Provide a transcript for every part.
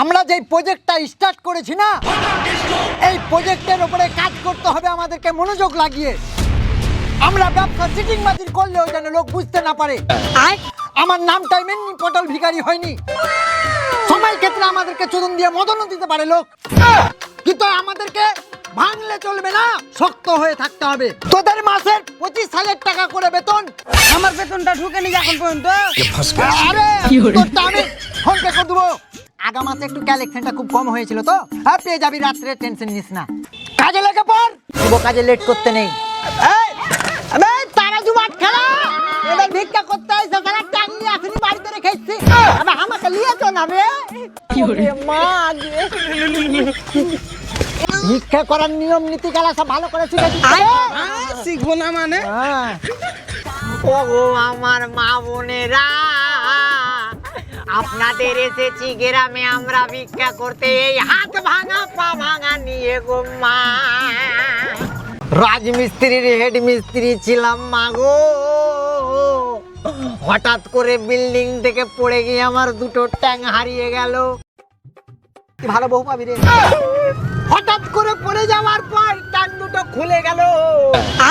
আমরা যেই প্রজেক্টটা স্টার্ট করেছি না এই প্রজেক্টের উপরে কাজ করতে হবে আমাদেরকে মনোযোগ লাগিয়ে। আমরা ব্যবসা সিটিং বাজির করলেও যেন লোক বুঝতে না পারে। আয়। আমার নামটাই এমনি পটল ভিখারি হয়নি। সময় ক্ষেত্রে আমাদেরকে চুদন দিয়ে মদনও দিতে পারে লোক। কিন্তু আমাদেরকে ভাঙলে চলবে না শক্ত হয়ে থাকতে হবে। তোদের মাসের পঁচিশ হাজার টাকা করে বেতন। আমার বেতনটা ঢুকেনি এখন পর্যন্ত। আরে আমি ফোন পে করে দেবো। আগা মাসে একটু কালেকশনটা খুব কম হয়েছিল তো। আর পেয়ে যাবি রাত্রে টেনশন নিস না। কাজে লেগে পড়! শুভ কাজে লেট করতে নেই। এই, আবে তারা জুমাট খেলা! এবার ভিক্ষা করতে আইসো খেলা টাঙ্গি আসনি বাড়িতে রেখে এসছি। আমাকে লিয়েছো না রে। মা ভিক্ষা করার নিয়ম নীতি খেলা সব ভালো করে শিখেছি শিখব না মানে? হ্যাঁ। ওগো আমার মা বোনেরা। আপনাদের এসেছি গ্রামে, আমরা ভিক্ষা করতে এই হাত ভাঙা, পা ভাঙা নিয়ে গো মা রাজমিস্ত্রির হেড মিস্ত্রি ছিলাম মা গো হঠাৎ করে বিল্ডিং থেকে পড়ে গিয়ে আমার দুটো ট্যাং হারিয়ে গেল। ভালো বহু পাবি রে। হঠাৎ করে পড়ে যাওয়ার পর টান দুটো খুলে গেল।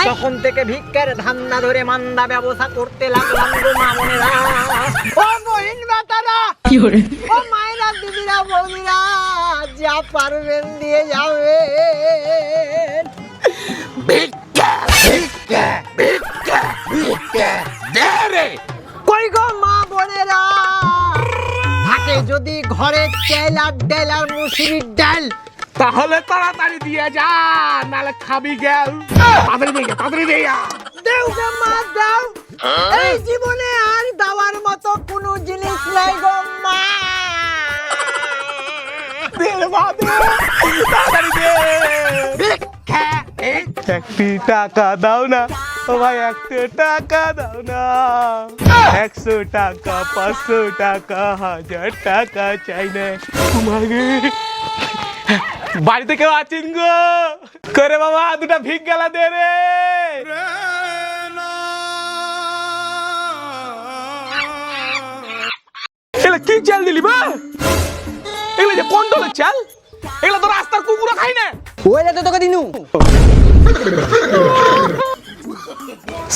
তখন থেকে ভিক্ষার ধান্দা ধরে মান্দা ব্যবসা করতে লাগলাম গো মামনেরা। ও মহিন বেটারা ও মায়েরা দিদিরা বৌদিরা যা পারবেন দিয়ে যাবে কই গো মা বোনেরা? থাকে যদি ঘরে তেল আর ডাল আর মুসুরির ডাল তাহলে তাড়াতাড়ি দিয়ে যা নালে খাবি গেল। তাড়াতাড়ি দিয়ে তাড়াতাড়ি দিয়ে যা। দেও গো মা দাও। এই জীবনে আর দেওয়ার মতো কোনো জিনিস নাই গো মা। একটি টাকা দাও না ও ভাই একশো টাকা দাও না। একশো টাকা পাঁচশো টাকা হাজার টাকা চাই না। তোমাকে বাড়িতে কেউ আছেন গো? করে বাবা দুটা ভিক গেলা দে রে। এগুলা কি চাল দিলি বা? এগুলো যে কন্ট্রোলের চাল? এগুলা তো রাস্তার কুকুরা খাই না। ওইটা তো তোকে দিনু।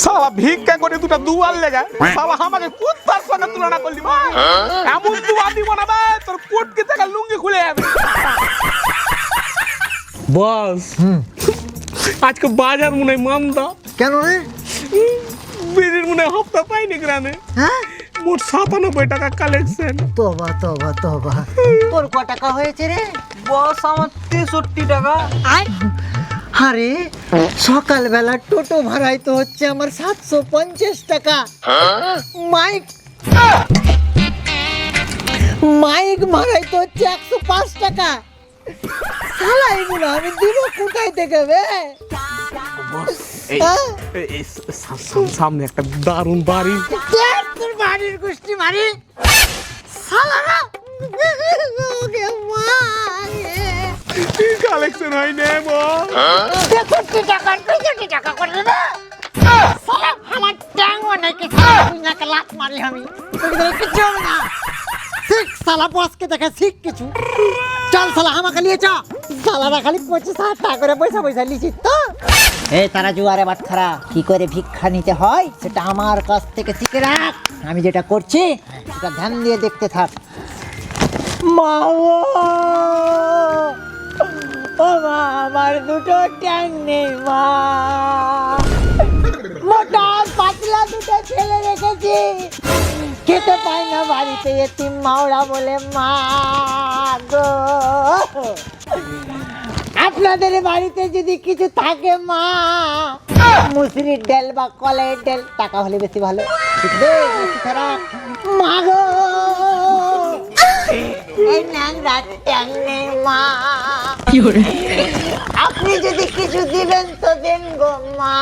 সালা ভিক্ষা করে দুটা দুয়ার লেগা। সালা আমাকে কুত্তার সঙ্গে তুলনা করলি ভাই এমন দুয়া দিব না ভাই তোর কোটকে থেকে লুঙ্গি খুলে যাবে। বস আজকে বাজার মনে হয় মান্দা কেন রে বিড়ির মনে হয় হপ্তা পাইনি গ্রামে হ্যাঁ মোট সাতানব্বই টাকা কালেকশন তোবা তোবা তোবা তোর ক টাকা হয়েছে রে বস আমার তেষট্টি টাকা আরে সকালবেলা টোটো ভাড়াই তো হচ্ছে আমার সাতশো পঞ্চাশ টাকা মাইক মাইক ভাড়াই তো হচ্ছে একশো পাঁচ টাকা এগুলো আমি দিব কোথায় থেকে বে? হ্যাঁ? সামনে একটা দারুণ বাড়ি। তোর বাড়ির গোষ্ঠী মারি? সালারা ওকে কালেকশন হয় না টাকা আমার ট্যাং অনেক নাকে লাত মারি আমি। না। শিখ সালা বসকে দেখে শিখ কিছু। চল সালা আমাকে নিয়ে চা। সালারা খালি পঁচিশ হাজার টাকা করে পয়সা পয়সা লিছিস তো। এই তারা জুয়ারে বাটখারা কি করে ভিক্ষা নিতে হয় সেটা আমার কাছ থেকে শিখে রাখ। আমি যেটা করছি সেটা ধ্যান দিয়ে দেখতে থাক। মা ও ও মা আমার দুটো ট্যাং নেই মা। মোটা পাতলা দুটো ছেলে রেখেছি। খেতে পাই না বাড়িতে এতিম মাওড়া বলে মা গো। আপনাদের বাড়িতে যদি কিছু থাকে মা মুসুরির ডাল বা কলের ডেল টাকা হলে বেশি ভালো। খারাপ মা গো। আপনি যদি কিছু দিবেন তো দেন গো মা।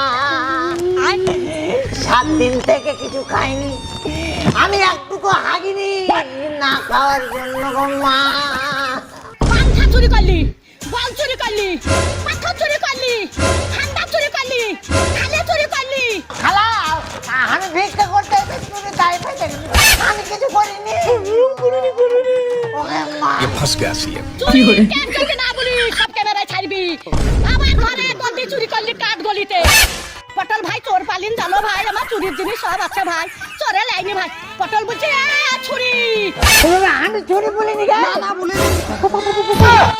সাত দিন থেকে কিছু খাইনি। আমি একটুকু হাগিনি না খাওয়ার জন্য গো মা। পাংখা চুরি করলি বল চুরি করলি পাখা চুরি করলি ঠান্ডা চুরি করলি খালে চুরি করলি। খালা আমি ভিক্ষা করতে তুমি দায় পেতে আমি কিছু করিনি। ওরে মা। চুরি কেন না বলি সব ক্যামেরায় ছাড়বি। আমার ঘরে চুরি করলি কাঠ গলিতে পটল ভাই চোর পালিন জানো ভাই আমার চুরির জিনিস সব আছে ভাই। চোরে লাইনি ভাই। পটল বলছে "এ, ছুরি! আমি চুরি বলিনি গে না বলিনি।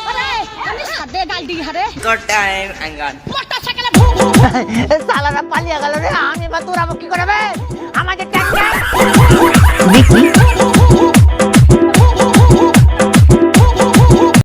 আরে আমি সাদে গাল দি হারে গুড টাইম আঙ্গান মোটর সাইকেলে ভু ভু। সালারা পালিয়ে গেল রে আমি বা তোরা কি করবে ভু, ভু,